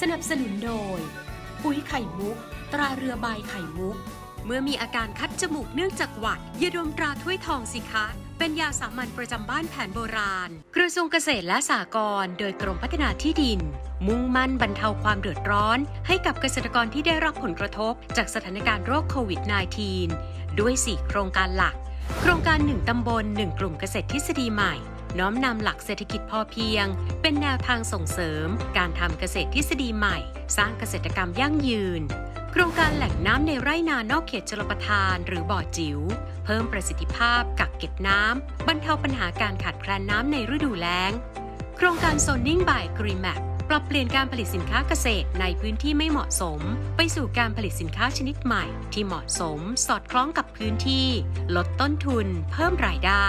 สนับสนุนโดย ปุ๋ยไข่มุก ตราเรือใบไข่มุก เมื่อมีอาการคัดจมูกเนื่องจากหวัดอย่าดมตราถ้วยทองสิคะ เป็นยาสามัญประจำบ้านแผนโบราณ กระทรวงเกษตรและสหกรณ์โดยกรมพัฒนาที่ดิน มุ่งมั่นบรรเทาความเดือดร้อน ให้กับเกษตรกรที่ได้รับผลกระทบ จากสถานการณ์โรคโควิด -19 ด้วย 4 โครงการหลัก โครงการ 1 ตำบล 1 กลุ่มเกษตรทฤษฎีใหม่ น้อมนำหลักเศรษฐกิจพอเพียง เป็นแนวทางส่งเสริม การทำเกษตรทฤษฎีใหม่ สร้างเกษตรกรรมยั่งยืน โครงการแหล่งน้ำในไร่นานอกเขตชลประทาน หรือบ่อจิ๋วเพิ่มประสิทธิภาพกักเก็บน้ำบรรเทาปัญหาการขาดแคลนน้ำในฤดูแล้ง โครงการโซนนิ่งบายกรีแมปปรับเปลี่ยนการผลิตสินค้าเกษตรในพื้นที่ไม่เหมาะสม ไปสู่การผลิตสินค้าชนิดใหม่ ที่เหมาะสม สอดคล้องกับพื้นที่ ลดต้นทุน เพิ่มรายได้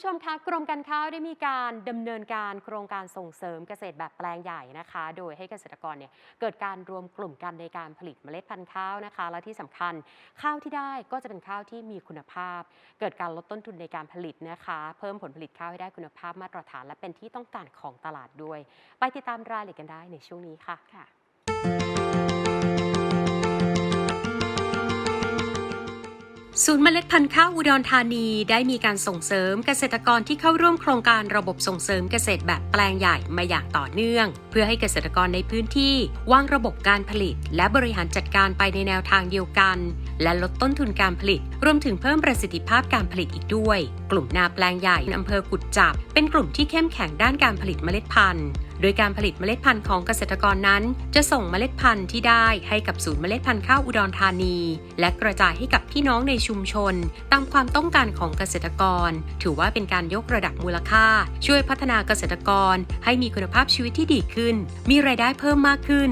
ผู้ชมคะกรมการข้าวได้มีการดำเนินการโครงการส่งเสริมเกษตรแบบแปลงใหญ่นะคะ โดยให้เกษตรกรเนี่ยเกิดการรวมกลุ่มกันในการผลิตเมล็ดพันธุ์ข้าวนะคะ และที่สำคัญข้าวที่ได้ก็จะเป็นข้าวที่มีคุณภาพ เกิดการลดต้นทุนในการผลิตนะคะ เพิ่มผลผลิตข้าวให้ได้คุณภาพมาตรฐาน และเป็นที่ต้องการของตลาดด้วย ไปติดตามรายละเอียดกันได้ในช่วงนี้ค่ะ ศูนย์เมล็ดพันธุ์ข้าวอุดรธานีได้มีการส่งเสริมเกษตรกรที่เข้าร่วมโครงการระบบส่งเสริมเกษตรแบบแปลงใหญ่มาอย่างต่อเนื่อง เพื่อให้เกษตรกรในพื้นที่ วางระบบการผลิต และบริหารจัดการไปในแนวทางเดียวกัน และลดต้นทุนการผลิต รวมถึงเพิ่มประสิทธิภาพการผลิตอีกด้วย กลุ่มนาแปลงใหญ่อำเภอกุดจับ เป็นกลุ่มที่เข้มแข็งด้านการผลิตเมล็ดพันธุ์ โดยการผลิตเมล็ดพันธุ์ของเกษตรกรนั้น จะส่งเมล็ดพันธุ์ที่ได้ให้กับศูนย์เมล็ดพันธุ์ข้าวอุดรธานี และกระจายให้กับพี่น้องในชุมชน ตามความต้องการของเกษตรกร ถือว่าเป็นการยกระดับมูลค่า ช่วยพัฒนาเกษตรกร ให้มีคุณภาพชีวิตที่ดีขึ้น มีรายได้เพิ่มมากขึ้น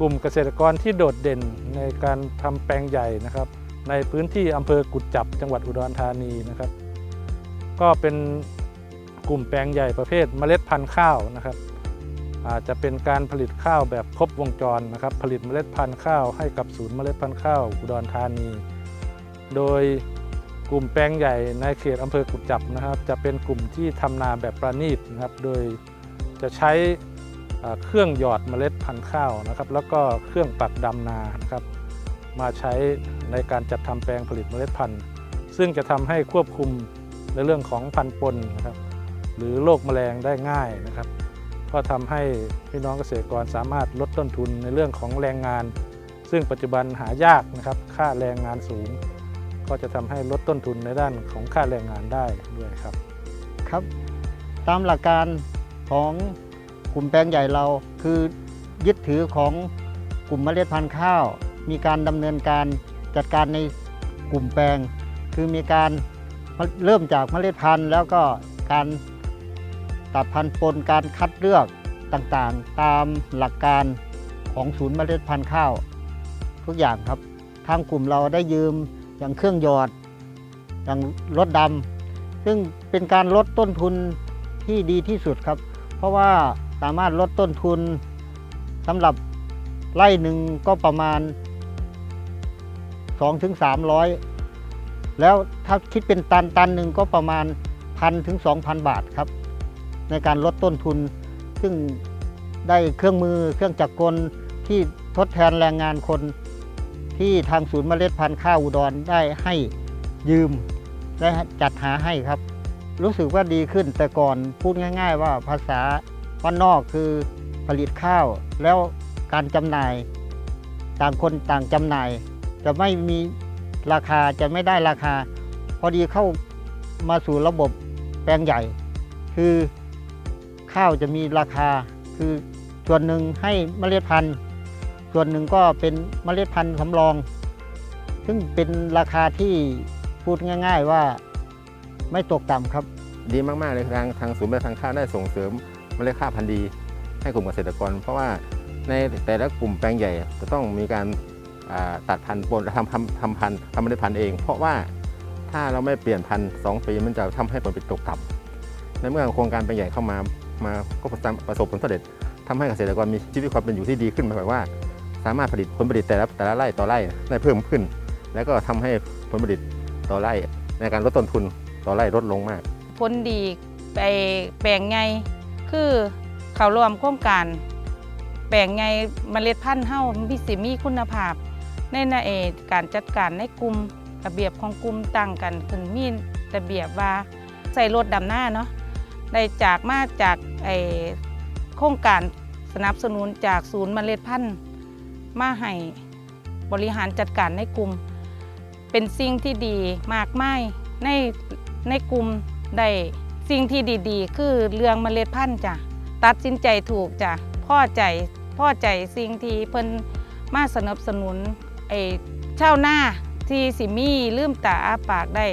กลุ่มเกษตรกรที่โดดเด่นในการทำแปลงใหญ่นะครับ ในพื้นที่อำเภอกุดจับจังหวัดอุดรธานีนะครับ ก็เป็นกลุ่มแปลงใหญ่ประเภทเมล็ดพันธุ์ข้าวนะครับ อาจจะเป็นการผลิตข้าวแบบครบวงจรนะครับ ผลิตเมล็ดพันธุ์ข้าวให้กับศูนย์เมล็ดพันธุ์ข้าวอุดรธานี โดยกลุ่มแปลงใหญ่ในเขตอำเภอกุดจับนะครับ จะเป็นกลุ่มที่ทำนาแบบประณีตนะครับ โดยจะใช้เครื่องหยอดเมล็ดพันธุ์ข้าวนะครับ แล้วก็เครื่องปักดำนานะครับ มาใช้ในการจัดทำแปลงผลิตเมล็ดพันธุ์ ซึ่งจะทำให้ควบคุมในเรื่องของพันธุ์ปนนะครับ หรือโรคแมลงได้ง่ายนะครับ ก็ทำให้พี่น้องเกษตรกรสามารถลดต้นทุนในเรื่องของแรงงาน ซึ่งปัจจุบันหายากนะครับ ค่าแรงงานสูง ก็จะทำให้ลดต้นทุนในด้านของค่าแรงงานได้ด้วยครับ ครับ ตามหลักการของกลุ่มแปลงใหญ่เราคือยึดถือของกลุ่มเมล็ดพันธุ์ข้าว มีการดำเนินการจัดการในกลุ่มแปลง คือมีการเริ่มจากเมล็ดพันธุ์ แล้วก็การ ตัดพันธุ์ปนการคัดเลือกต่างๆ ตามหลักการของศูนย์เมล็ดพันธุ์ข้าว ทุกอย่างครับ ทางกลุ่มเราได้ยืมอย่างเครื่องหยอด อย่างรถดำซึ่งเป็นการลดต้นทุนที่ดีที่สุดครับ เพราะว่าสามารถลดต้นทุนสำหรับไร่หนึ่งก็ประมาณ 2-300ถึงแล้วถ้าคิดเป็นตันตันหนึ่งก็ประมาณพันถึง2,000 บาทครับ ในการลดต้นทุน ซึ่งได้เครื่องมือเครื่องจักรกลที่ทดแทนแรงงานคน ที่ทางศูนย์เมล็ดพันธุ์ข้าวอุดรได้ให้ยืมได้จัดหาให้ครับ รู้สึกว่าดีขึ้นแต่ก่อนพูดง่าย ๆ ว่าภาษาว่านนอกคือผลิตข้าวแล้วการจำหน่าย ต่างคนต่างจำหน่าย จะไม่มีราคาจะไม่ได้ราคา พอดีเข้ามาสู่ระบบแปลงใหญ่ คือ ข้าวจะมีราคา คือส่วนหนึ่งให้เมล็ดพันธุ์ ส่วนหนึ่งก็เป็นเมล็ดพันธุ์สำรอง ซึ่งเป็นราคาที่พูดง่าย ๆว่าไม่ตกต่ำครับ ดีมากๆเลยทางทางศูนย์เมล็ดพันข้าวได้ส่งเสริมเมล็ดข้าวพันธุ์ดี ให้กลุ่มเกษตรกร เพราะว่าในแต่ละกลุ่มแปลงใหญ่จะต้องมีการตัดพันธุ์ปนทำทำทำพันธุ์ทำเมล็ดพันธุ์เอง เพราะว่าถ้าเราไม่เปลี่ยนพันธุ์สองปีมันจะทำให้ผลผลิตตกต่ำในเมื่อโครงการแปลงใหญ่เข้ามา มาก็ประสบผลสำเร็จทำให้เกษตรกรมีชีวิตความเป็นอยู่ที่ดีขึ้นหมายความว่า สามารถผลิตผลผลิตแต่ละแต่ละไร่ต่อไร่ได้เพิ่มขึ้น แล้วก็ทำให้ผลผลิตต่อไร่ ในการลดต้นทุนต่อไร่ลดลงมาก ผลดีไปแปลงไงคือเขารวมโครงการ แปลงไงเมล็ดพันธุ์เฮ้ามีสิมีคุณภาพ ในในเอการจัดการในกลุ่มระเบียบของกลุ่มตั้งกันขึ้นมีระเบียบว่าใส่รถดำหน้าเนาะ ได้จากมาจากโครงการสนับสนุนจากศูนย์เมล็ดพันธุ์มาให้บริหารจัดการในกลุ่ม เป็นสิ่งที่ดีมากมายในในกลุ่มได้สิ่งที่ดีๆ คือเรื่องเมล็ดพันธุ์จ้ะตัดสินใจถูกจ้ะพ่อใจพ่อใจสิ่งที่เพิ่นมาสนับสนุนไอ้ชาวนาที่สิมีลืมตาอาปากได้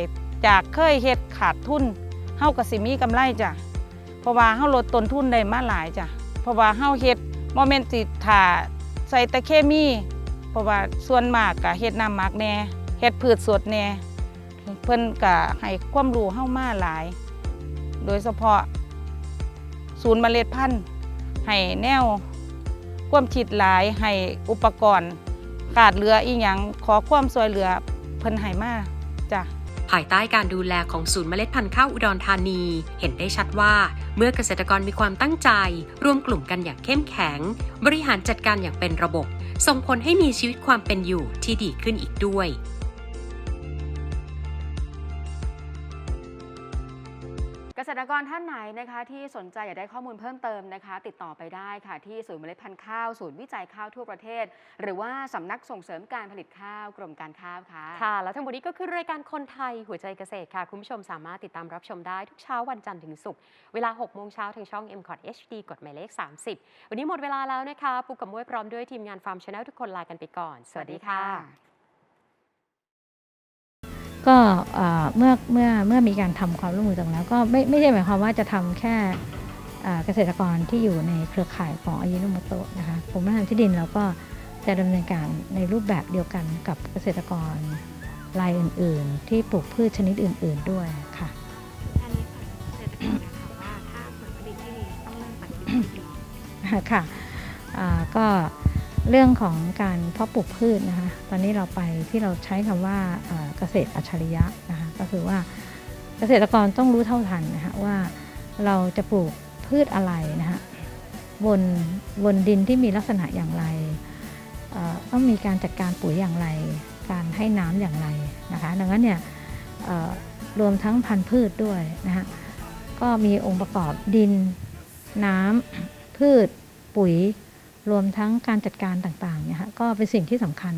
จากเคยเฮ็ดขาดทุนเฮาก็สิมีกำไรจ้ะ ราะว่าเฮาลดต้นทุนได้มาหลายจ้ะเพราะว่าเฮาเฮ็ดบ่แม่นสิถ่าใส่แต่เคมี เพราะว่าส่วนมากก็เฮ็ดน้ำหมักแน่เฮ็ดพืชสดแน่เพิ่นก็ให้ความรู้เฮามาหลาย โดยเฉพาะศูนย์เมล็ดพันธุ์ให้แนวความคิดหลายให้อุปกรณ์ขาดเหลืออีหยังขอความช่วยเหลือเพิ่นให้มาจ้ะ ภายใต้การดูแลของศูนย์เมล็ดพันธุ์ข้าวอุดรธานี เห็นได้ชัดว่า เมื่อเกษตรกรมีความตั้งใจรวมกลุ่มกันอย่างเข้มแข็ง บริหารจัดการอย่างเป็นระบบ ส่งผลให้มีชีวิตความเป็นอยู่ที่ดีขึ้นอีกด้วย กรกรท่านไหนนะคะที่สนใจอยากได้ข้อมูลเพิ่มเติมนะคะ ติดต่อไปได้ค่ะที่ศูนย์เมล็ดพันธุ์ข้าวศูนย์วิจัยข้าวทั่วประเทศ หรือว่าสำนักส่งเสริมการผลิตข้าวกรมการข้าวค่ะค่ะ แล้วทั้งหมดนี้ก็คือรายการคนไทยหัวใจเกษตรค่ะ คุณผู้ชมสามารถติดตามรับชมได้ทุกเช้าวันจันทร์ถึงศุกร์เวลา6โมงเช้าทางช่อง m c o t HD กดหมายเลข 30 วันนี้หมดเวลาแล้วนะคะ ปุกกับมวยพร้อมด้วยทีมงานฟาร์มชาแนลทุกคนลากันไปก่อน สวัสดีค่ะ ก็เอ่อเมื่อเมื่อเมื่อมีการทำความร่วมมือตรงแล้ว ก็ไม่ไม่ใช่หมายความว่าจะทำแค่เอ่อเกษตรกรที่อยู่ในเครือข่ายของอายุนโมโตะนะคะกรมพัฒนาที่ดินเราก็จะดำเนินการในรูปแบบเดียวกันกับเกษตรกรรายอื่น ๆ ที่ปลูกพืชชนิดอื่น ๆด้วยค่ะอันนี้ค่ะเก เรื่องของการเพาะปลูกพืชนะคะ ตอนนี้เราไปที่เราใช้คำว่าเกษตรอัจฉริยะนะคะ ก็คือว่าเกษตรกรต้องรู้เท่าทันนะคะว่าเราจะปลูกพืชอะไรนะคะบนบนดินที่มีลักษณะอย่างไรต้องมีการจัดการปุ๋ยอย่างไร การให้น้ำอย่างไรนะคะ ดังนั้นเนี่ยรวมทั้งพันธุ์พืชด้วยนะคะก็มีองค์ประกอบดิน น้ำพืช ปุ๋ย รวมทั้งการจัดการต่างๆเนี่ยฮะก็เป็นสิ่งที่สำคัญ